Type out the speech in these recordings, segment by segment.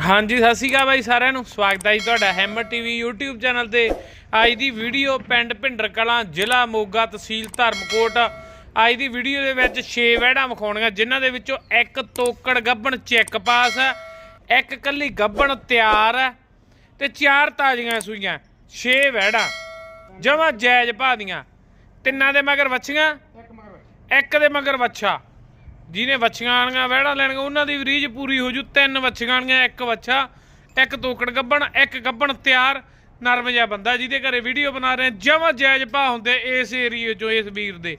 ਹਾਂਜੀ, ਸਤਿ ਸ਼੍ਰੀ ਅਕਾਲ ਬਾਈ ਸਾਰਿਆਂ ਨੂੰ। ਸਵਾਗਤ ਹੈ ਜੀ ਤੁਹਾਡਾ ਹੈਮਰ ਟੀਵੀ YouTube ਚੈਨਲ ਤੇ। ਅੱਜ ਦੀ ਵੀਡੀਓ ਪਿੰਡ ਭਿੰਡਰ ਕਲਾਂ, ਜ਼ਿਲ੍ਹਾ ਮੋਗਾ ਤਹਿਸੀਲ ਧਰਮਕੋਟ। ਅੱਜ ਦੀ ਵੀਡੀਓ ਦੇ ਵਿੱਚ 6 ਵਹਿੜਾਂ ਵਿਖਾਉਣੀਆਂ, ਜਿਨ੍ਹਾਂ ਦੇ ਵਿੱਚੋਂ ਇੱਕ ਤੋਕੜ ਗੱਭਣ ਚੈੱਕ ਪਾਸ ਹੈ, ਇੱਕ ਕੱਲੀ ਗੱਭਣ ਤਿਆਰ ਹੈ ਤੇ ਚਾਰ ਤਾਜ਼ੀਆਂ ਸੂਈਆਂ 6 ਵਹਿੜਾਂ। ਜਮਾ ਜਾਇਜ਼ ਭਾਅ ਦੀਆਂ। ਤਿੰਨਾਂ ਦੇ ਮਗਰ ਵੱਛੀਆਂ, ਇੱਕ ਦੇ ਮਗਰ ਵੱਛਾ। ਜਿਹਨੇ ਵੱਛੀਆਂ ਆਣੀਆਂ ਵਹਿੜਾ ਲੈਣੀਆਂ ਉਹਨਾਂ ਦੀ ਰੀਝ ਪੂਰੀ ਹੋ ਜੂ। ਤਿੰਨ ਵੱਛੀਆਂ ਆਣੀਆਂ ਇੱਕ ਵੱਛਾ ਇੱਕ ਤੋਕੜ ਗੱਬਣ ਇੱਕ ਗੱਬਣ ਤਿਆਰ। ਨਰਮ ਜਿਹਾ ਬੰਦਾ ਜਿਹਦੇ ਘਰੇ ਵੀਡੀਓ ਬਣਾ ਰਹੇ ਜਮਾ ਜਾਇਜ਼ ਭਾਅ ਹੁੰਦੇ ਇਸ ਏਰੀਏ ਚੋਂ ਇਸ ਵੀਰ ਦੇ।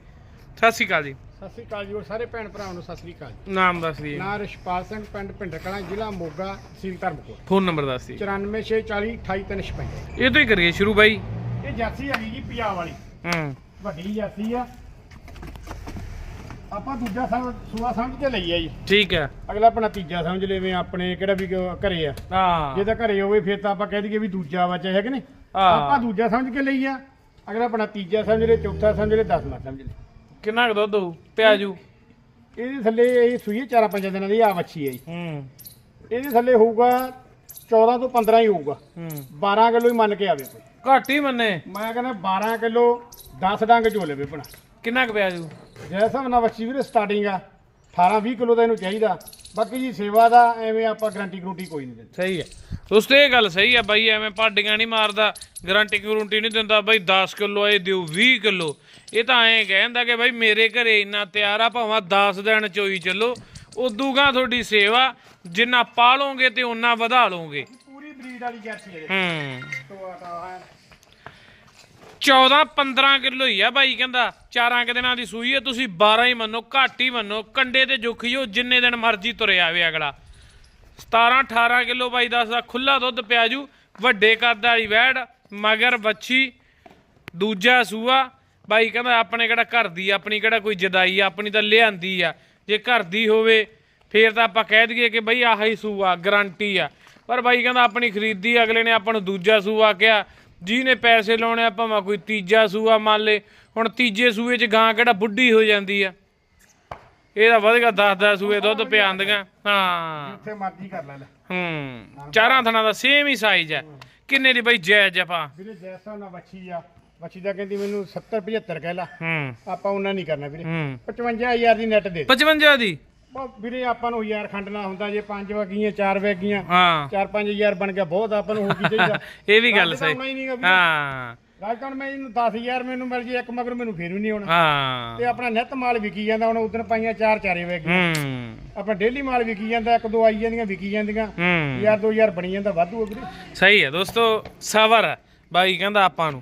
ਸਤਿ ਸ਼੍ਰੀ ਅਕਾਲ ਜੀ। ਸਤਿ ਸ੍ਰੀ ਅਕਾਲ ਜੀ ਔਰ ਸਾਰੇ ਭੈਣ ਭਰਾਵਾਂ ਨੂੰ ਸਤਿ ਸ੍ਰੀ ਅਕਾਲ ਜੀ। ਨਾਮ ਦੱਸ ਦਈਏ। ਨਾਂ ਰਿਸ਼ਪਾਲ ਸਿੰਘ ਪਿੰਡ ਕਲਾਂ ਜ਼ਿਲ੍ਹਾ ਮੋਗਾ ਤਹਿਸੀਲ ਧਰਮਕੋਟ। ਫੋਨ ਨੰਬਰ ਦੱਸ ਦਈਏ। 94640 28356 ਇਹ ਤੋਂ ਹੀ ਕਰੀਏ ਸ਼ੁਰੂ ਬਾਈ। ਇਹ ਜਰਸੀ ਹੈਗੀ ਜੀ ਪੰਜਾਬ ਵਾਲੀ। ਹੂੰ। ਵੱਡੀ ਜਰਸੀ ਆ। ਆਪਾਂ ਦੂਜਾ ਸਮਝ ਸੂਆ ਸਮਝ ਕੇ ਲਈ ਆ ਜੀ। ਠੀਕ ਹੈ। ਅਗਲਾ ਆਪਣਾ ਤੀਜਾ ਸਮਝ ਲੇਵੇਂ ਆਪਣੇ ਕਿਹੜਾ ਵੀ ਘਰੇ ਆ। ਹਾਂ। ਜੇ ਤਾਂ ਘਰੇ ਹੋਵੇ ਫਿਰ ਤਾਂ ਆਪਾਂ ਕਹਿ ਦਈਏ ਵੀ ਦੂਜਾ ਬੱਚਾ ਹੈ ਕਿ ਨਹੀਂ। ਆਪਾਂ ਦੂਜਾ ਸਮਝ ਕੇ ਲਈ ਆ ਅਗਲਾ ਆਪਣਾ ਤੀਜਾ ਸਮਝ ਲੈ ਚੌਥਾ ਸਮਝ ਲੈ ਦਸਵਾਂ ਸਮਝ ਲੈ ਕਿੰਨਾ ਕੁ ਦੁੱਧ ਹੋਊ? ਪਿਆਜੂ ਇਹਦੇ ਥੱਲੇ ਇਹ ਸੂਈ ਚਾਰਾਂ ਪੰਜਾਂ ਦਿਨਾਂ ਦੀ ਆ ਵੱਛੀ ਹੈ ਜੀ। ਹੂੰ। ਇਹਦੇ ਥੱਲੇ ਹੋਊਗਾ 14 ਤੋਂ 15 ਹੀ ਹੋਊਗਾ। ਹੂੰ। 12 ਕਿਲੋ ਹੀ ਮੰਨ ਕੇ ਆਵੇ ਕੋਈ। ਘੱਟ ਹੀ ਮੰਨੇ। ਮੈਂ ਕਹਿੰਦਾ 12 ਕਿਲੋ 10 ਡੰਗ ਝੋਲੇ ਵੇ ਭਣਾ ਕਿੰਨਾ ਕੁ ਪਿਆਜੂ ਜੇ ਹਿਸਾਬ ਨਾਲ ਵੱਛੀ ਵੀਰੇ ਸਟਾਰਟਿੰਗ ਆ 18 20 ਕਿਲੋ ਦਾ ਇਹਨੂੰ ਚਾਹੀਦਾ। ਬਾਕੀ ਜੀ ਸੇਵਾ ਦਾ ਐਵੇਂ ਆਪਾਂ ਗਰੰਟੀ ਗਰੂੰਟੀ ਕੋਈ ਨਹੀਂ ਦਿੰਦੇ। ਸਹੀ ਹੈ ਦੋਸਤੋ ਇਹ ਗੱਲ ਸਹੀ ਹੈ ਬਾਈ ਐਵੇਂ ਪਾਡੀਆਂ ਨਹੀਂ ਮਾਰਦਾ ਗਾਰੰਟੀ ਗਰੰਟੀ ਨਹੀਂ ਦਿੰਦਾ ਬਾਈ 10 ਕਿਲੋ ਇਹ ਦਿਓ 20 ਕਿਲੋ। ਇਹ ਤਾਂ ਐਂ ਕਹਿੰਦਾ ਕਿ ਬਾਈ ਮੇਰੇ ਘਰੇ ਇੰਨਾ ਤਿਆਰ ਆ ਭਾਵੇਂ 10 ਦਿਨ ਚੋਈ ਚੱਲੋ। ਉਦੂਗਾ ਤੁਹਾਡੀ ਸੇਵਾ ਜਿੰਨਾ ਪਾਲੋਗੇ ਤੇ ਉਹਨਾਂ ਵਧਾ ਲਓਗੇ ਪੂਰੀ ਬਰੀਡ ਵਾਲੀ ਜਰਸੀ ਹੈ ਹੂੰ। ਟੋਆ ਟਾ ਹੈ। 14 15 ਕਿਲੋ ਹੀ ਆ ਬਾਈ ਕਹਿੰਦਾ। ਚਾਰਾਂ ਕੁ ਦਿਨਾਂ ਦੀ ਸੂਈ ਹੈ ਤੁਸੀਂ 12 ਹੀ ਮੰਨੋ, ਘੱਟ ਹੀ ਮੰਨੋ, ਕੰਡੇ ਤੇ ਜੁਖੀਓ ਜਿੰਨੇ ਦਿਨ ਮਰਜ਼ੀ ਤੁਰੇ ਆਵੇ ਅਗਲਾ। 17 18 ਕਿਲੋ ਬਾਈ ਦੱਸਦਾ ਖੁੱਲਾ ਦੁੱਧ ਪਿਆਜੂ ਵੱਡੇ ਕੱਦ ਵਾਲੀ ਵੈੜ, ਮਗਰ ਵੱਛੀ, ਦੂਜਾ ਸੂਆ। ਬਾਈ ਕਹਿੰਦਾ, ਆਪਣੇ ਕਿਹੜਾ ਘਰ ਦੀ ਆਪਣੀ ਕਿਹੜਾ ਕੋਈ ਜਦਾਈ ਆਪਣੀ ਤਾਂ ਲਿਆਂਦੀ ਆ। ਜੇ ਘਰ ਦੀ ਹੋਵੇ, ਫੇਰ ਤਾਂ ਆਪਾਂ ਕਹਿ ਦਈਏ ਕਿ ਬਈ ਆਹ ਹੀ ਸੂਆ, ਗਰੰਟੀ ਆ। ਪਰ ਬਾਈ ਕਹਿੰਦਾ, ਆਪਣੀ ਖਰੀਦੀ, ਅਗਲੇ ਨੇ ਆਪਾਂ ਨੂੰ ਦੂਜਾ ਸੂਆ ਕਿਹਾ। ਜਿਹਨੇ ਪੈਸੇ ਲਾਉਣੇ ਆ ਭਾਵੇਂ ਕੋਈ ਤੀਜਾ ਸੂਆ ਮੰਨ ਲੇ ਹੁਣ ਤੀਜੇ ਸੂਏ 'ਚ ਗਾਂ ਕਿਹੜਾ ਬੁੱਢੀ ਹੋ ਜਾਂਦੀ ਆ? ਇਹ ਤਾਂ ਵਧੇਗਾ 10-10 ਸੂਏ ਦੁੱਧ ਪਿਆਂਦੀਆਂ ਹਾਂ। ਜਿੱਥੇ ਮਰਜ਼ੀ ਕਰ ਲੈ ਲੈ। ਹੂੰ ਚਾਰਾਂ ਥਣਾ ਦਾ ਸੇਮ ਹੀ ਸਾਈਜ਼ ਹੈ। ਕਿੰਨੇ ਦੀ ਬਈ ਜਾਇਜ਼ ਆਪਾਂ ਵੀਰੇ ਜੈਸਾ ਨਾ ਵੱਛੀ ਆ। ਵੱਛੀ ਦਾ ਕਹਿੰਦੀ ਮੈਨੂੰ 70 75 ਕਹਿ ਲਾ। ਹੂੰ। ਆਪਾਂ ਉਹਨਾਂ ਨਹੀਂ ਕਰਨਾ ਵੀਰੇ। ਹੂੰ। 55000 ਦੀ ਨੈਟ ਦੇ 55 ਦੀ? ਉਹ ਵੀਰੇ ਆਪਾਂ ਨੂੰ ਯਾਰ ਖੰਡਣਾ ਹੁੰਦਾ ਜੇ ਪੰਜ ਵਗੀਆਂ ਚਾਰ ਵਗੀਆਂ ਹਾਂ। 4-5000 ਬਣ ਗਿਆ ਬਹੁਤ ਆਪਾਂ ਨੂੰ ਹੋਰ ਕੀ ਚਾਹੀਦਾ ਇਹ ਵੀ ਗੱਲ ਸਹੀ। ਹੀ ਹਾਂ। ਰਾਜਕਾਨ ਮੈਂ ਇਹਨੂੰ 10000 ਮੈਨੂੰ ਮਿਲ ਜੇ ਇੱਕ ਮਗਰ ਮੈਨੂੰ ਫੇਰ ਵੀ ਨਹੀਂ ਆਉਣਾ। ਹਾਂ। ਤੇ ਆਪਣਾ ਨਿੱਤ ਮਾਲ ਵਿਕੀ ਜਾਂਦਾ ਹੁਣ ਉਦੋਂ ਪਾਈਆਂ ਚਾਰ ਚਾਰੇ ਵਗ ਹੂੰ। ਆਪਣਾ ਡੇਲੀ ਮਾਲ ਵਿਕੀ ਜਾਂਦਾ ਇੱਕ ਦੋ ਆਈ ਜਾਂਦੀਆਂ ਵਿਕੀ ਜਾਂਦੀਆਂ। ਹੂੰ। ਯਾਰ 2000 ਬਣੀ ਜਾਂਦਾ ਵਾਧੂ ਵੀਰੇ। ਸਹੀ ਹੈ ਦੋਸਤੋ ਸਬਰ ਹੈ ਬਾਈ ਕਹਿੰਦਾ ਆਪਾਂ ਨੂੰ।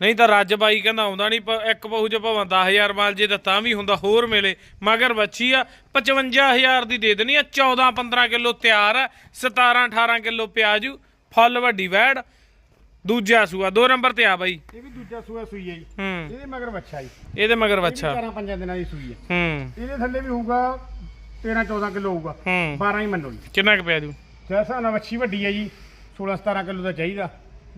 ਨਹੀਂ ਤਾਂ ਰੱਜ ਬਾਈ ਕਹਿੰਦਾ ਆਉਂਦਾ ਨਹੀਂ ਇੱਕ ਬਹੂ ਚ ਭਾਵੇਂ 10000 ਮਾਲ ਜੇ ਤਾਂ ਤਾਂ ਵੀ ਹੁੰਦਾ ਹੋਰ ਮਿਲੇ। ਮਗਰ ਬੱਚੀ ਆ 55000 ਦੀ ਦੇ ਦੇਣੀ ਆ 14 15 ਕਿਲੋ ਤਿਆਰ ਆ 17 18 ਕਿਲੋ ਪਿਆਜੂ ਫੁੱਲ ਵੱਡੀ ਵੈੜ ਦੂਜਾ ਸੂਆ ਦੋ ਨੰਬਰ ਤੇ ਆ ਬਾਈ। ਇਹ ਵੀ ਦੂਜਾ ਸੂਆ ਸੂਈ ਹੈ ਜੀ। ਹੂੰ। ਇਹਦੇ ਮਗਰ ਬੱਚਾ ਜੀ। ਇਹਦੇ ਮਗਰ ਬੱਚਾ ਚਾਰਾਂ ਪੰਜਾਂ ਦਿਨਾਂ ਦੀ ਸੂਈ ਹੈ ਹੂੰ। ਇਹਦੇ ਥੱਲੇ ਵੀ ਹੋਊਗਾ 13 14 ਕਿਲੋ ਹੋਊਗਾ। ਹੂੰ। 12 ਹੀ ਮੰਨੋ ਜੀ। ਕਿੰਨਾ ਕੁ ਪਿਆਜੂ ਜੈਸਾ ਨਾ ਵੱਛੀ ਵੱਡੀ ਹੈ ਜੀ 16 17 ਕਿਲੋ ਦਾ ਚਾਹੀਦਾ।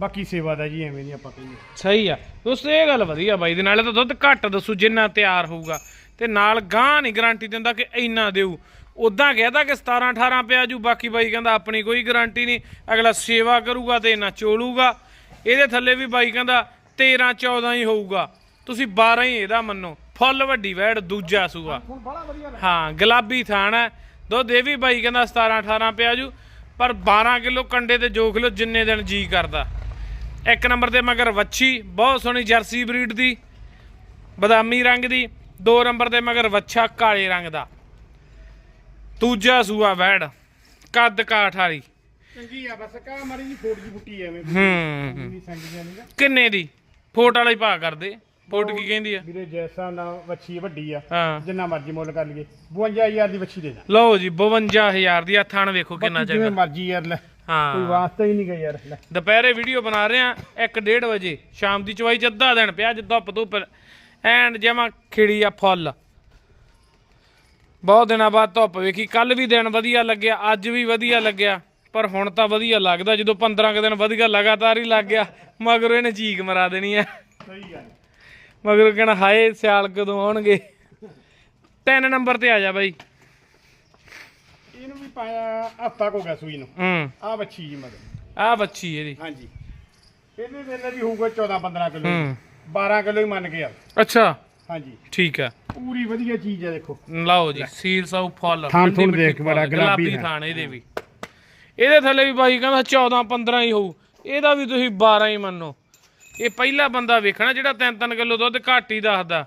ਬਾਕੀ ਸੇਵਾ ਦਾ ਜੀ ਐਵੇਂ ਨਹੀਂ ਆਪਾਂ ਕਹਿੰਦੇ। ਸਹੀ ਆ। ਦੋਸਤੋ ਇਹ ਗੱਲ ਵਧੀਆ ਬਾਈ ਦੇ ਨਾਲੇ। ਤਾਂ ਦੁੱਧ ਘੱਟ ਦੱਸੂ ਜਿੰਨਾ ਤਿਆਰ ਹੋਊਗਾ। ਤੇ ਨਾਲ ਗਾਂ ਨਹੀਂ ਗਾਰੰਟੀ ਦਿੰਦਾ ਕਿ ਇੰਨਾ ਦੇਊ। ਉਦਾਂ ਕਹਿਦਾ ਕਿ 17 18 ਪਿਆ ਜੂ ਬਾਕੀ ਬਾਈ ਕਹਿੰਦਾ ਆਪਣੀ ਕੋਈ ਗਾਰੰਟੀ ਨਹੀਂ ਅਗਲਾ ਸੇਵਾ ਕਰੂਗਾ ਤੇ ਇਹਨਾਂ ਚੋਲੂਗਾ। ਇਹਦੇ ਥੱਲੇ ਵੀ ਬਾਈ ਕਹਿੰਦਾ 13 14 ਹੀ ਹੋਊਗਾ। ਤੁਸੀਂ 12 ਹੀ ਇਹਦਾ ਮੰਨੋ। ਫੁੱਲ ਵੱਡੀ ਵੈੜ ਦੂਜਾ ਸੂਆ। ਹਾਂ ਗੁਲਾਬੀ ਥਾਣ ਹੈ। ਦੁੱਧ ਇਹ ਵੀ ਬਾਈ ਕਹਿੰਦਾ 17 18 ਪਿਆ ਜੂ। ਪਰ 12 ਕਿਲੋ ਕੰਡੇ ਤੇ ਜੋਖ ਲਓ ਜਿੰਨੇ ਦਿਨ ਜੀ ਕਰਦਾ। ਇੱਕ ਨੰਬਰ ਤੇ ਮਗਰ ਵੱਛੀ ਬਹੁਤ ਸੋਹਣੀ ਜਰਸੀ ਬਰੀਡ ਦੀ ਬਦਾਮੀ ਰੰਗ ਦੀ ਦੋ ਨੰਬਰ ਤੇ ਮਗਰ ਵੱਛਾ ਕਾਲੇ ਰੰਗ ਦਾ। ਦੂਜਾ ਸੂਆ ਵੈੜ ਕੱਦ ਕਾਠ ਵਾਲੀ। ਚੰਗੀ ਆ ਬਸ ਕਾ ਮਾਰੀ ਜੀ ਫੋੜ ਜੀ ਬੁੱਟੀ ਐਵੇਂ। ਹੂੰ। ਨਹੀਂ ਸੰਗੀ ਜਾਨੀ ਦਾ ਕਿੰਨੇ ਦੀ? ਫੋਟ ਵਾਲਾ ਹੀ ਭਾ ਕਰਦੇ। ਫੋਟ ਕੀ ਕਹਿੰਦੀ ਆ? ਵੀਰੇ ਜੈਸਾ ਨਾ ਵੱਛੀ ਵੱਡੀ ਆ। ਜਿੰਨਾ ਮਰਜ਼ੀ ਮੁੱਲ ਕਰ ਲਈਏ। 52000 ਦੀ ਵੱਛੀ ਦੇ ਦੇ। ਲਓ ਜੀ 52000 ਦੀ ਆ ਥਣ ਵੇਖੋ ਕਿੰਨਾ ਬਾਕੀ ਜਿਵੇਂ ਮਰਜ਼ੀ ਯਾਰ ਲੈ। ਕੋਈ ਹਾਂ ਵਾਸਤਾ ਹੀ ਨਹੀਂ ਗਾ ਯਾਰ ਦੁਪਹਿਰੇ ਵੀਡੀਓ ਬਣਾ ਰਹੇ ਆ 1:30 ਵਜੇ ਸ਼ਾਮ ਦੀ ਚਵਾਈ ਚ ਅੱਧਾ ਦਿਨ ਪਿਆ ਜਿੱਦਾਂ ਧੁੱਪ ਐਂਡ ਜਮਾ ਖਿੜੀ ਆ ਫੁੱਲ। ਬਹੁਤ ਦਿਨਾਂ ਬਾਅਦ ਧੁੱਪ ਵੇਖੀ ਕੱਲ ਵੀ ਦਿਨ ਵਧੀਆ ਲੱਗਿਆ ਅੱਜ ਵੀ ਵਧੀਆ ਲੱਗਿਆ ਪਰ ਹੁਣ ਤਾਂ ਵਧੀਆ ਲੱਗਦਾ ਜਦੋਂ 15 ਕੁ ਦਿਨ ਵਧੀਆ ਲਗਾਤਾਰ ਹੀ ਲੱਗ ਗਿਆ ਮਗਰ ਇਹਨੇ ਚੀਕ ਮਰਾ ਦੇਣੀ ਆ। ਸਹੀ ਗੱਲ। ਮਗਰ ਕਹਿਣਾ ਹਾਏ ਸਿਆਲ ਕਦੋਂ ਆਉਣਗੇ? 3 ਨੰਬਰ ਤੇ ਆ ਜਾ ਬਾਈ। ਪਾਇਆ ਹਫਤਾ ਹੋ ਗਿਆ ਸੂਈ ਨੂੰ। ਹੂੰ। ਆ ਬੱਚੀ ਜੀ ਮਗਰ। ਆ ਬੱਚੀ ਇਹਦੀ। ਹਾਂਜੀ। ਇਹਦੇ ਵੇਲੇ ਵੀ ਹੋਊਗਾ 14 15 ਕਿਲੋ ਹੂੰ। 12 ਕਿਲੋ ਹੀ ਮੰਨ ਕੇ ਆ ਅੱਛਾ। ਹਾਂਜੀ। ਠੀਕ ਆ ਪੂਰੀ ਵਧੀਆ ਚੀਜ਼ ਹੈ ਦੇਖੋ। ਲਓ ਜੀ ਸੀਲ ਸੌ ਫੁੱਲ। ਥੂਣ ਮਿੱਠੀ ਦੇਖ ਬੜਾ ਫੁੱਲ, ਗੁਲਾਬੀ ਗੁਲਾਬੀ ਥਾਣ। ਥਾਣ ਇਹਦੇ ਵੀ। ਇਹਦੇ ਥੱਲੇ ਵੀ ਬਾਈ ਕਹਿੰਦਾ 14 15 ਹੀ ਹੋਊ। ਇਹਦਾ ਵੀ ਤੁਸੀਂ 12 ਹੀ ਮੰਨੋ। ਇਹ ਪਹਿਲਾ ਬੰਦਾ ਵੇਖਣਾ ਜਿਹੜਾ 3-3 ਕਿਲੋ ਦੁੱਧ ਘੱਟ ਹੀ ਦੱਸਦਾ।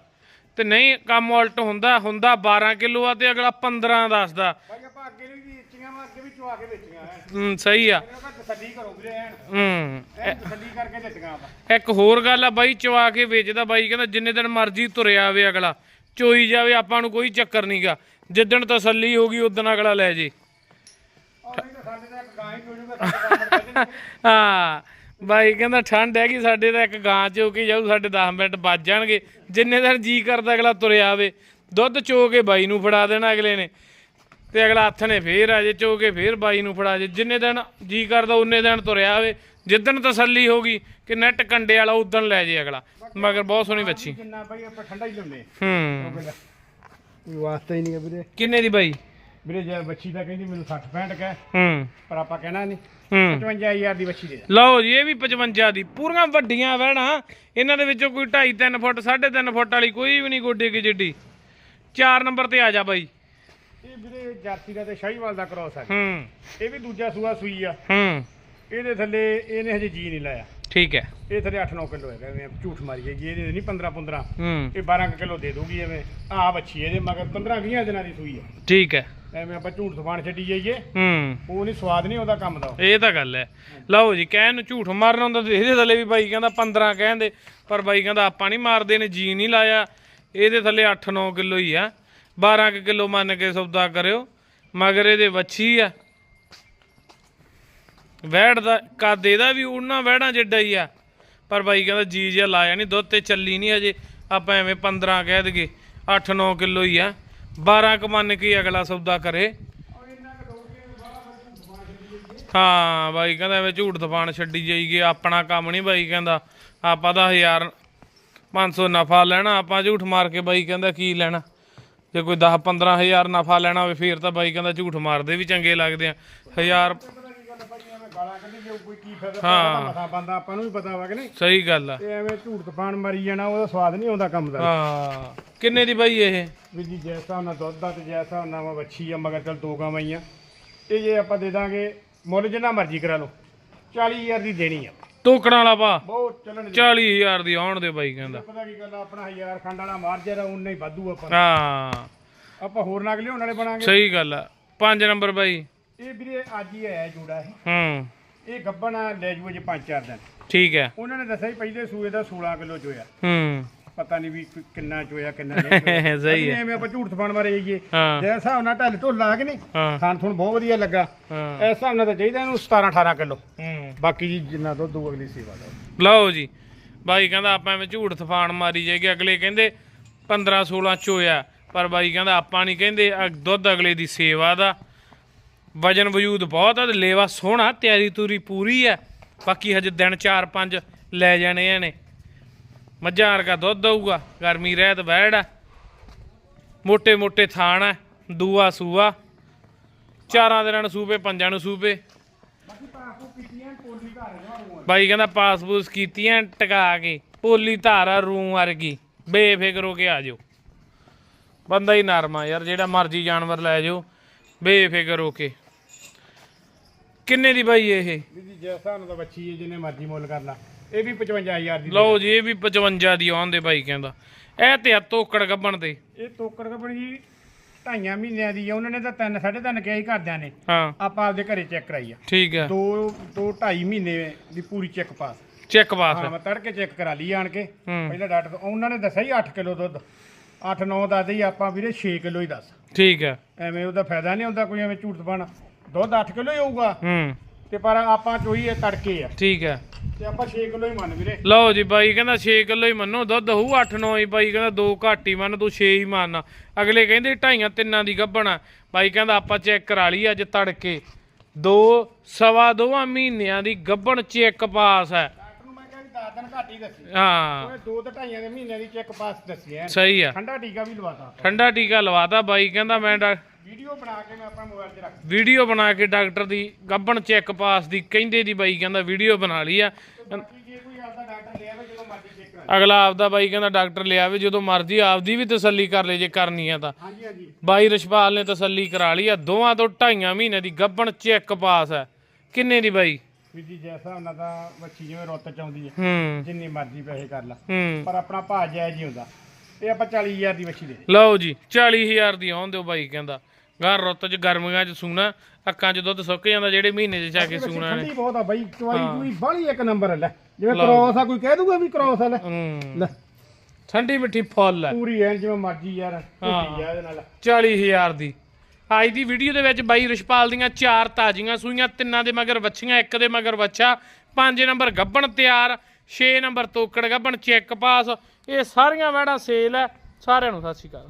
ਤੇ ਨਹੀਂ ਕੰਮ ਉਲਟ ਹੁੰਦਾ ਹੁੰਦਾ 12 ਕਿਲੋ ਆ ਤੇ ਅਗਲਾ 15 ਦੱਸਦਾ। ਭਾਈ ਆਪਾਂ ਅੱਗੇ ਵੀ ਵੇਚੀਆਂ ਵਾ ਅੱਗੇ ਵੀ ਚਵਾ ਕੇ ਵੇਚੀਆਂ ਐ। ਹੂੰ ਸਹੀ ਆ। ਇਹਨਾਂ ਦਾ ਤਸੱਲੀ ਕਰੋ ਵੀਰੇ ਐਨ। ਹੂੰ। ਐਨ ਤਸੱਲੀ ਕਰਕੇ ਦਿੱਤੀਆਂ ਆਪਾਂ। ਇੱਕ ਹੋਰ ਗੱਲ ਆ ਬਾਈ ਚਵਾ ਕੇ ਵੇਚਦਾ ਬਾਈ ਕਹਿੰਦਾ ਜਿੰਨੇ ਦਿਨ ਮਰਜ਼ੀ ਤੁਰਿਆ ਆਵੇ ਅਗਲਾ ਚੋਈ ਜਾਵੇ ਆਪਾਂ ਨੂੰ ਕੋਈ ਚੱਕਰ ਨਹੀਂਗਾ ਜਿੱਦਣ ਤਸੱਲੀ ਹੋਗੀ ਉਦੋਂ ਅਗਲਾ ਲੈ ਜੇ। ਹੀ। ਹਾਂ ਬਾਈ ਕਹਿੰਦਾ ਠੰਡ ਹੈਗੀ ਸਾਡੇ ਤਾਂ ਇੱਕ ਗਾਂ ਚੋ ਕੇ ਜਾਊ ਸਾਡੇ 10 ਮਿੰਟ ਵੱਜ ਜਾਣਗੇ। ਜਿੰਨੇ ਦਿਨ ਜੀ ਕਰਦਾ ਅਗਲਾ ਤੁਰਿਆ ਆਵੇ। ਦੁੱਧ ਚੋ ਕੇ ਬਾਈ ਨੂੰ ਫੜਾ ਦੇਣਾ ਅਗਲੇ ਨੇ। ਤੇ ਅਗਲਾ ਹੱਥ ਨੇ ਫੇਰ ਆ ਜੇ ਚੋ ਕੇ ਫੇਰ ਬਾਈ ਨੂੰ ਫੜਾ ਜੇ। ਜਿੰਨੇ ਦਿਨ ਜੀ ਕਰਦਾ ਉਨੇ ਦਿਨ ਤੁਰਿਆ ਆਵੇ। ਜਿੱਦਣ ਤਸੱਲੀ ਹੋਗੀ ਕਿ ਨੈਟ ਕੰਡੇ ਵਾਲਾ ਉਦੋਂ ਲੈ ਜੇ ਅਗਲਾ। ਮਗਰ ਬਹੁਤ ਸੋਹਣੀ ਬੱਚੀ ਜਿੰਨਾ ਭਾਈ ਆਪਾਂ ਠੰਡਾ ਹੀ ਲਾਉਂਦੇ ਹੂੰ। ਕੋਈ ਵਾਸਤਾ ਹੀ ਨਹੀਂ ਹੈ ਵੀਰੇ। ਕਿੰਨੇ ਦੀ ਬਾਈ? ਵੀਰੇ ਜੇ ਬੱਚੀ ਤਾਂ ਕਹਿੰਦੀ ਮੈਨੂੰ 60 65 ਕਹਿ। ਹੂੰ। ਪਰ ਆਪਾਂ ਕਹਿਣਾ ਨਹੀਂ। ਹੂੰ 55000 ਦੀ ਬੱਚੀ ਦੇ ਦੇ। ਲਓ ਜੀ ਇਹ ਵੀ 55 ਦੀ। ਪੂਰੀਆਂ ਵੱਡੀਆਂ ਵਹਿਣਾ। ਇਹਨਾਂ ਦੇ ਵਿੱਚੋਂ ਕੋਈ 2.5 3 ਫੁੱਟ 3.5 ਫੁੱਟ ਵਾਲੀ ਕੋਈ ਵੀ ਨਹੀਂ ਗੋਡੇ ਕੀ ਜਿੱਡੀ। 4 ਨੰਬਰ ਤੇ ਆ ਜਾ ਬਾਈ। ਇਹ ਵੀਰੇ ਜਾਤੀ ਦਾ ਤੇ ਸ਼ਾਹੀਵਾਲ ਦਾ ਕ੍ਰੋਸ ਹੈ ਹੂੰ। ਇਹ ਵੀ ਦੂਜਾ ਸੂਆ ਸੂਈ ਆ। ਹੂੰ। ਇਹਦੇ ਥੱਲੇ ਇਹਨੇ ਹਜੇ ਜੀ ਨਹੀਂ ਲਾਇਆ। ਠੀਕ ਹੈ। ਇਹ ਥੱਲੇ 8-9 ਕਿਲੋ ਹੈਗਾ ਐਵੇਂ ਝੂਠ ਮਾਰੀ ਜਾਈਏ ਇਹਦੇ ਨਹੀਂ 15-15 ਹੂੰ। ਇਹ 12 ਕਿਲੋ ਦੇ ਦੂਗੀ ਐਵੇਂ। ਆ ਬੱਚੀ ਇਹਦੇ ਮਗਰ 15-20 ਦਿਨਾਂ ਦੀ ਸੂਈ ਆ। ਠੀਕ ਹੈ। ਐਵੇਂ ਆਪਾਂ ਝੂਠ ਸਬਾਨ ਛੱਡੀ ਜਾਈਏ। ਹੂੰ। ਉਹ ਨਹੀਂ ਸਵਾਦ ਨਹੀਂ ਉਹਦਾ ਕੰਮ ਦਾ। ਇਹ ਤਾਂ ਗੱਲ ਹੈ। ਲਓ ਜੀ ਕਹਿਣ ਨੂੰ ਝੂਠ ਮਾਰਨਾ ਹੁੰਦਾ ਤੇ ਇਹਦੇ ਥੱਲੇ ਵੀ ਬਾਈ ਕਹਿੰਦਾ 15 ਕਹਿੰਦੇ ਪਰ ਬਾਈ ਕਹਿੰਦਾ ਆਪਾਂ ਨਹੀਂ ਮਾਰਦੇ ਨੇ ਜੀ ਨਹੀਂ ਲਾਇਆ। ਇਹਦੇ ਥੱਲੇ 8-9 ਕਿਲੋ ਹੀ ਆ। 12 ਕੁ ਕਿਲੋ ਮੰਨ ਕੇ ਸੌਦਾ ਕਰਿਓ ਮਗਰ ਇਹਦੇ ਵੱਛੀ ਆ। ਵੈੜ ਦਾ ਕੱਦ ਇਹਦਾ ਵੀ ਉਹਨਾਂ ਵੈੜਾਂ ਜਿੱਡਾ ਹੀ ਆ। ਪਰ ਬਾਈ ਕਹਿੰਦਾ ਜੀ ਜਿਹਾ ਲਾਇਆ ਨਹੀਂ ਦੁੱਧ ਤੇ ਚੱਲੀ ਨਹੀਂ ਅਜੇ ਆਪਾਂ ਐਵੇਂ 15 ਕਹਿ ਦਗੇ 8-9 ਕਿਲੋ ਹੀ ਆ। 12 ਕ ਮੰਨ ਕੇ ਅਗਲਾ ਸੌਦਾ ਕਰੇ। ਹਾਂ ਬਾਈ ਕਹਿੰਦਾ ਐਵੇਂ ਝੂਠ ਤਫਾਨ ਛੱਡੀ ਜਾਈਏ ਆਪਣਾ ਕੰਮ ਨਹੀਂ ਬਾਈ ਕਹਿੰਦਾ। ਆਪਾਂ ਤਾਂ 1000 500 ਨਫਾ ਲੈਣਾ ਆਪਾਂ ਝੂਠ ਮਾਰ ਕੇ ਬਾਈ ਕਹਿੰਦਾ ਕੀ ਲੈਣਾ। ਜੇ ਕੋਈ 10 15000 ਨਫਾ ਲੈਣਾ ਹੋਵੇ ਫੇਰ ਤਾਂ ਬਾਈ ਕਹਿੰਦਾ ਝੂਠ ਮਾਰਦੇ ਵੀ ਚੰਗੇ ਲੱਗਦੇ ਆ। 1000 ਗਾਲਾਂ ਕੱਢੀ ਜਾਊ ਕੋਈ ਕੀ ਫਾਇਦਾ ਹਾਂ। ਮਸਾ ਬੰਦਾ ਆਪਾਂ ਨੂੰ ਵੀ ਪਤਾ ਵਾ ਕਿ ਨਹੀਂ? ਸਹੀ ਗੱਲ ਆ। ਤੇ ਐਵੇਂ ਝੂਠ ਤਪਾਨ ਮਰੀ ਜਾਣਾ ਉਹਦਾ ਸਵਾਦ ਨਹੀਂ ਆਉਂਦਾ ਕੰਮ ਦਾ। ਹਾਂ। ਕਿੰਨੇ ਦੀ ਬਾਈ ਇਹ? ਵੀ ਜੀ ਜੈਸਾ ਉਹਨਾਂ ਦੁੱਧ ਦਾ ਤੇ ਜੈਸਾ ਉਹਨਾਂ ਵਾ ਵੱਛੀ ਆ ਮਗਰ ਚਲ ਦੋ ਗਾਵਾਂ ਹੀ ਆ ਇਹ ਜੇ ਆਪਾਂ ਦੇ ਦਾਂਗੇ ਮੁੱਲ ਜਿੰਨਾ ਮਰਜ਼ੀ ਕਰਾ ਲਓ 40000 ਦੀ ਦੇਣੀ ਆ। ਟੋਕੜਾਂ ਵਾਲਾ ਪਾ। ਬਹੁਤ ਚੱਲਣ ਦੀ। 40000 ਦੀ ਆਉਣ ਦੇ ਬਾਈ ਕਹਿੰਦਾ। ਪਤਾ ਕੀ ਗੱਲ ਆ, ਆਪਣਾ 1000 ਖੰਡ ਵਾਲਾ ਮਾਰਜਰ ਆ ਉਨਾ ਹੀ ਵਾਧੂ ਆਪਾਂ। ਹਾਂ। ਆਪਾਂ ਹੋਰ ਨਾਗ ਲਿਆਉਣ ਵਾਲੇ ਬਣਾਂਗੇ। ਸਹੀ ਗੱਲ ਆ। 5 ਨੰਬਰ ਬਾਈ। ਇਹ ਵੀਰੇ ਅੱਜ ਹੀ ਆਇਆ ਜੋੜਾ ਇਹ। ਹੂੰ। ਇਹ ਗੱਬਣ ਆ, ਲੈ ਜੂਏ ਜੇ 5-4 ਦਿਨ। ਠੀਕ ਹੈ। ਉਹਨਾਂ ਨੇ ਦੱਸਿਆ ਸੀ ਪਹਿਲੇ ਸੂਏ ਦਾ 16 ਕਿਲੋ ਚੋਇਆ। ਹੂੰ। ਪਤਾ ਨਹੀਂ ਵੀ ਕਿੰਨਾ ਚੋਇਆ ਕਿੰਨਾ ਨਹੀਂ ਚੋਇਆ। ਸਹੀ ਹੈ। ਐਵੇਂ ਆਪਾਂ ਝੂਠ ਫਣ ਮਾਰੇ ਜਾਈਏ। ਹਾਂ। ਜੇ ਹਿਸਾਬ ਨਾਲ ਢੱਲ ਢੋਲਾ ਕਿ ਨਹੀਂ ਹਾਂ। ਖਾਣ ਤੁਹਾਨੂੰ ਬਹੁਤ ਵਧੀਆ ਲੱਗਾ। ਹਾਂ। ਇਸ ਹਿਸਾਬ ਨਾਲ ਤਾਂ ਚਾਹੀਦਾ ਇਹਨੂੰ 17 18 ਕਿਲੋ। ਹੂੰ। ਬਾਕੀ ਜੀ ਜਿੰਨਾ ਦੁੱਧ ਦੂ ਅਗਲੀ ਸੇਵਾ ਦਾ ਲਓ ਜੀ। ਬਾਈ ਕਹਿੰਦਾ ਆਪਾਂ ਐਵੇਂ ਝੂਠ ਤਫਾਨ ਮਾਰੀ ਜਾਈਏ। ਅਗਲੇ ਕਹਿੰਦੇ 15 16 ਚੋਇਆ। ਪਰ ਬਾਈ ਕਹਿੰਦਾ ਆਪਾਂ ਨਹੀਂ ਕਹਿੰਦੇ ਦੁੱਧ ਅਗਲੇ ਦੀ ਸੇਵਾ ਦਾ। ਵਜਨ ਵਜੂਦ ਬਹੁਤ ਆ ਤੇ ਲੇਵਾ ਸੋਹਣਾ ਤਿਆਰੀ ਤੂਰੀ ਪੂਰੀ ਆ। ਬਾਕੀ ਹਜੇ ਦਿਨ 4-5 ਲੈ ਜਾਣੇ ਇਹਨੇ। ਮੱਝਾਂ ਵਰਗਾ ਦੁੱਧ ਦਊਗਾ, ਗਰਮੀ ਰਹਿਤ ਬੈੜ ਆ। ਮੋٹے ਮੋٹے ਥਾਣ ਆ, ਦੂਆ ਸੂਆ, ਚਾਰਾਂ ਦਿਨਾਂ ਨੂੰ ਸੂਪੇ, ਪੰਜਾਂ ਨੂੰ ਸੂਪੇ। ਬਾਈ ਕਹਿੰਦਾ ਪਾਸਪੋਰਟ ਕੀਤੀਆਂ, ਟਿਕਾ ਕੇ, ਪੋਲੀ ਧਾਰਾ ਰੂੰ ਵਰਗੀ, ਬੇਫਿਕਰ ਹੋ ਕੇ ਆ ਜਾਓ। ਬੰਦਾ ਹੀ ਨਰਮਾ ਯਾਰ, ਜਿਹੜਾ ਮਰਜ਼ੀ ਜਾਨਵਰ ਲੈ ਜਾਓ, ਬੇਫਿਕਰ ਹੋ ਕੇ। ਕਿੰਨੇ ਦੀ ਬਾਈ ਇਹ? ਜੀ ਜੇ ਸਾਨੂੰ ਤਾਂ ਬੱਚੀ ਹੈ ਮਰਜ਼ੀ ਮੁੱਲ ਕਰ ਲਾ। ਇਹ ਵੀ 55000 ਦੀ ਲਓ ਜੀ ਇਹ ਵੀ 55 ਦੀ ਆਉਂਦੇ ਬਾਈ ਕਹਿੰਦਾ। ਇਹ ਤੇ ਆ ਤੋਕੜ ਗੱਬਣ ਤੇ। ਇਹ ਤੋਕੜ ਕਪਣ ਜੀ ਢਾਈਆਂ ਮਹੀਨਿਆਂ ਦੀ ਆ ਉਹਨਾਂ ਨੇ ਤਾਂ ਤਿੰਨ ਸਾਢੇ ਤਿੰਨ ਕਿਹਾ ਹੀ ਘਰਦਿਆਂ ਨੇ। ਹਾਂ। ਆਪਾਂ ਆਪਦੇ ਘਰੇ ਚੈੱਕ ਕਰਾਈ ਆ। ਠੀਕ ਹੈ ਦੋ ਦੋ ਢਾਈ ਮਹੀਨੇ ਦੀ ਪੂਰੀ ਚੈੱਕ ਪਾਸ। ਚੈੱਕ ਹਾਂ ਪਾਸ ਮੈਂ ਤੜਕੇ ਚੈੱਕ ਕਰਾ ਲਈ ਆਣ ਕੇ। ਹੂੰ। ਪਹਿਲਾਂ ਡਾਕਟਰ ਉਹਨਾਂ ਨੇ ਦੱਸਿਆ ਹੀ 8 ਕਿਲੋ ਦੁੱਧ। 8 9 ਦੱਸਦੇ ਹੀ ਆਪਾਂ ਵੀਰੇ 6 ਕਿਲੋ ਹੀ ਦੱਸ। ਠੀਕ ਹੈ ਐਵੇਂ ਉਹਦਾ ਫਾਇਦਾ ਨਹੀਂ ਹੁੰਦਾ ਕੋਈ ਐਵੇਂ ਝੂਠ ਬਣ। ਦੁੱਧ 8 ਕਿਲੋ ਹੀ ਹੋਊਗਾ। ਹੂੰ। ਤੇ ਪਰ ਆਪਾਂ ਚੋਈ ਇਹ ਤੜਕੇ ਆ। ਠੀਕ ਹੈ ਤੇ ਆਪਾਂ 6 ਕਿਲੋ ਹੀ ਮੰਨ ਵੀਰੇ। ਲਓ ਜੀ ਬਾਈ ਕਹਿੰਦਾ 6 ਕਿਲੋ ਹੀ ਮੰਨੋ ਦੁੱਧ ਹੋਊ 8-9 ਹੀ ਬਾਈ ਕਹਿੰਦਾ 2 ਘੱਟ ਹੀ ਮੰਨ ਤੂੰ 6 ਹੀ ਮੰਨ। ਅਗਲੇ ਕਹਿੰਦੇ ਢਾਈਆਂ ਤਿੰਨਾਂ ਦੀ ਗੱਭਣਾ। ਬਾਈ ਕਹਿੰਦਾ ਆਪਾਂ ਚੈੱਕ ਕਰਾ ਲਈ ਅੱਜ ਤੜਕੇ। ਦੋ ਸਵਾ ਦੋਵਾਂ ਮਹੀਨਿਆਂ ਦੀ ਗੱਭਣ ਚੈੱਕ ਪਾਸ ਹੈ। ਡਾਕਟਰ ਨੂੰ ਮੈਂ ਕਿਹਾ ਵੀ 10 ਦਿਨ ਘੱਟ ਹੀ ਦੋ ਦੇ ਦੀ ਸਹੀ ਆ। ਠੰਡਾ ਟੀਕਾ ਵੀ ਲਵਾਤਾ। ਠੰਡਾ ਟੀਕਾ ਲਵਾਤਾ ਬਾਈ ਕਹਿੰਦਾ ਮੈਂ ਵੀਡੀਓ ਬਣਾ ਕੇ ਮੈਂ ਆਪਣਾ ਮੋਬਾਈਲ 'ਚ ਰੱਖ ਵੀਡੀਓ ਬਣਾ ਕੇ ਡਾਕਟਰ ਦੀ ਗੱਬਣ ਚੈੱਕ ਪਾਸ ਦੀ ਕਹਿੰਦੇ ਦੀ ਬਾਈ ਕਹਿੰਦਾ ਵੀਡੀਓ ਬਣਾ ਲਈ ਆ। ਬਾਕੀ ਜੇ ਕੋਈ ਆਪਦਾ ਡਾਕਟਰ ਲਿਆ ਵੇ ਜਦੋਂ ਮਰਜ਼ੀ ਚੈੱਕ ਕਰਾ ਅਗਲਾ ਆਪਦਾ ਬਾਈ ਕਹਿੰਦਾ ਡਾਕਟਰ ਲਿਆਵੇ ਜਦੋਂ ਮਰਜ਼ੀ ਆਪਦੀ ਵੀ ਤਸੱਲੀ ਕਰ ਲੇ ਜੇ ਕਰਨੀ ਆ ਤਾਂ। ਹਾਂਜੀ ਹਾਂਜੀ। ਬਾਈ ਰਸ਼ਪਾਲ ਨੇ ਤਸੱਲੀ ਕਰਾ ਲਈ ਆ ਦੋਵਾਂ ਤੋਂ ਢਾਈਆਂ ਮਹੀਨੇ ਦੀ ਗੱਬਣ ਚੈੱਕ ਪਾਸ ਹੈ ਕਿੰਨੇ ਦੀ ਬਾਈ? ਜੀ ਜੈਸਾ ਉਹਨਾਂ ਦਾ ਵੱਛੀ ਜਿਵੇਂ ਰੁੱਤ ਚ ਆਉਂਦੀ ਹੈ ਹੂੰ। ਜਿੰਨੀ ਮਰਜ਼ੀ ਪੈਸੇ ਕਰ ਲਾ। ਹੂੰ। ਪਰ ਆਪਣਾ ਭਾਅ ਜਾਇਜ਼ ਹੀ ਹੁੰਦਾ। ਇਹ ਆਪਾਂ 40000 ਦੀ ਵੱਛੀ ਦੇ। ਲਓ ਜੀ 40000 ਦੀ ਆਉਣ ਦਿਓ ਬਾਈ ਕਹਿੰਦਾ। ਗਾਂ ਰੁੱਤ ਚ ਗਰਮੀਆਂ ਚ ਸੂਣਾ ਅੱਖਾਂ 'ਚ ਦੁੱਧ ਸੁੱਕ ਜਾਂਦਾ ਜਿਹੜੇ ਮਹੀਨੇ 'ਚ ਜਾ ਕੇ ਸੂਣਾ ਨੇ। ਠੰਡੀ ਬਹੁਤ ਆ ਬਾਈ ਚਵਾਈ ਚੂਈ ਬਾਹਲੀ ਇੱਕ ਨੰਬਰ ਲੈ। ਜਿਵੇਂ ਕ੍ਰੋਸ ਆ ਕੋਈ ਕਹਿ ਦੂਗਾ ਵੀ ਕ੍ਰੋਸ ਆ ਲੈ। ਹੂੰ। ਲੈ। ਠੰਡੀ ਮਿੱਠੀ ਫੁੱਲ ਹੈ ਪੂਰੀ ਐਨ ਜਿਵੇਂ ਮਰਜ਼ੀ ਯਾਰ ਝੋਟੀ ਆ ਇਹਦੇ ਨਾਲ। 40000 ਦੀ। ਅੱਜ ਦੀ ਵੀਡੀਓ ਦੇ ਵਿੱਚ ਬਾਈ ਰਿਸ਼ਪਾਲ ਦੀਆਂ ਚਾਰ ਤਾਜ਼ੀਆਂ ਸੂਈਆਂ ਤਿੰਨਾਂ ਦੇ ਮਗਰ ਵੱਛੀਆਂ ਇੱਕ ਦੇ ਮਗਰ ਵੱਛਾ। ਪੰਜ ਨੰਬਰ ਗੱਬਣ ਤਿਆਰ 6 ਨੰਬਰ ਤੋਕੜ ਗੱਬਣ ਚੈੱਕ ਪਾਸ। ਇਹ ਸਾਰੀਆਂ ਵੈੜਾਂ ਸੇਲ ਹੈ ਸਾਰਿਆਂ ਨੂੰ ਸਤਿ ਸ਼੍ਰੀ ਅਕਾਲ।